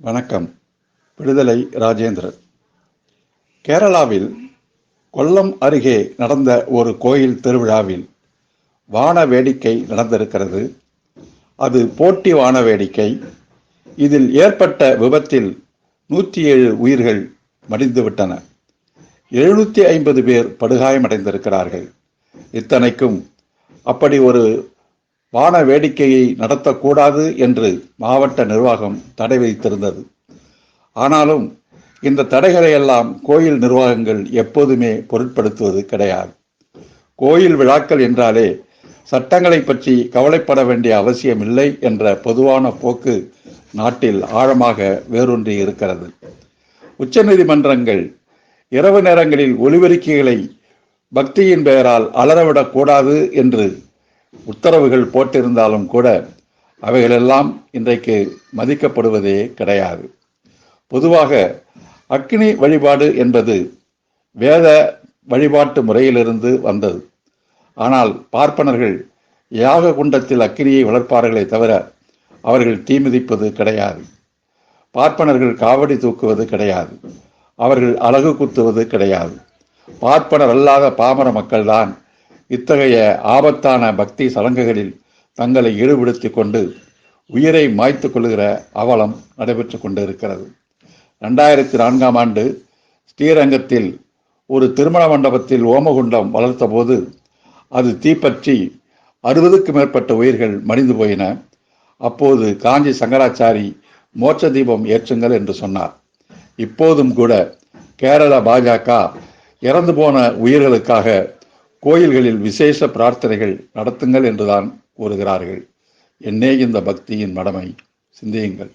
வணக்கம். விடுதலை ராஜேந்திரன். கேரளாவில் கொல்லம் அருகே நடந்த ஒரு கோயில் திருவிழாவில் வான வேடிக்கை நடந்திருக்கிறது. அது போட்டி வான வேடிக்கை. இதில் ஏற்பட்ட விபத்தில் நூற்றி ஏழு உயிர்கள் மடிந்துவிட்டன. எழுநூற்றி ஐம்பது பேர் படுகாயமடைந்திருக்கிறார்கள். இத்தனைக்கும் அப்படி ஒரு வான வேடிக்கையை நடத்தக்கூடாது என்று மாவட்ட நிர்வாகம் தடை விதித்திருந்தது ஆனாலும் இந்த தடைகளை எல்லாம் கோயில் நிர்வாகங்கள் எப்போதுமே பொருட்படுத்துவது கிடையாது. கோயில் விழாக்கள் என்றாலே சட்டங்களை பற்றி கவலைப்பட வேண்டிய அவசியமில்லை என்ற பொதுவான போக்கு நாட்டில் ஆழமாக வேரூன்றி இருக்கிறது. உச்சநீதிமன்றங்கள் இரவு நேரங்களில் ஒலிபெருக்கிகளை பக்தியின் பெயரால் அலறவிடக்கூடாது என்று உத்தரவுகள் போட்டிருந்தாலும் கூட அவைகளெல்லாம் இன்றைக்கு மதிக்கப்படுவதே கிடையாது. பொதுவாக அக்னி வழிபாடு என்பது வேத வழிபாட்டு முறையிலிருந்து வந்தது. ஆனால் பார்ப்பனர்கள் யாக குண்டத்தில் அக்னியை வளர்ப்பார்களே தவிர அவர்கள் தீமிதிப்பது கிடையாது. பார்ப்பனர்கள் காவடி தூக்குவது கிடையாது. அவர்கள் அழகு குத்துவது கிடையாது. பார்ப்பனர் அல்லாத பாமர மக்கள்தான் இத்தகைய ஆபத்தான பக்தி சடங்குகளில் தங்களை ஈடுபடுத்திக் கொண்டு உயிரை மாய்த்து கொள்கிற அவலம் நடைபெற்று கொண்டு இருக்கிறது ரெண்டாயிரத்தி நான்காம் ஆண்டு ஸ்ரீரங்கத்தில் ஒரு திருமண மண்டபத்தில் ஓமகுண்டம் வளர்த்தபோது அது தீப்பற்றி அறுபதுக்கு மேற்பட்ட உயிர்கள் மடிந்து போயின. அப்போது காஞ்சி சங்கராச்சாரி மோட்ச தீபம் ஏற்றுங்கள் என்று சொன்னார். இப்போதும் கூட கேரள பாஜக இறந்து போன உயிர்களுக்காக கோயில்களில் விசேஷ பிரார்த்தனைகள் நடத்துங்கள் என்றுதான் கூறுகிறார்கள். என்னே இந்த பக்தியின் மடமை. சிந்தியுங்கள்.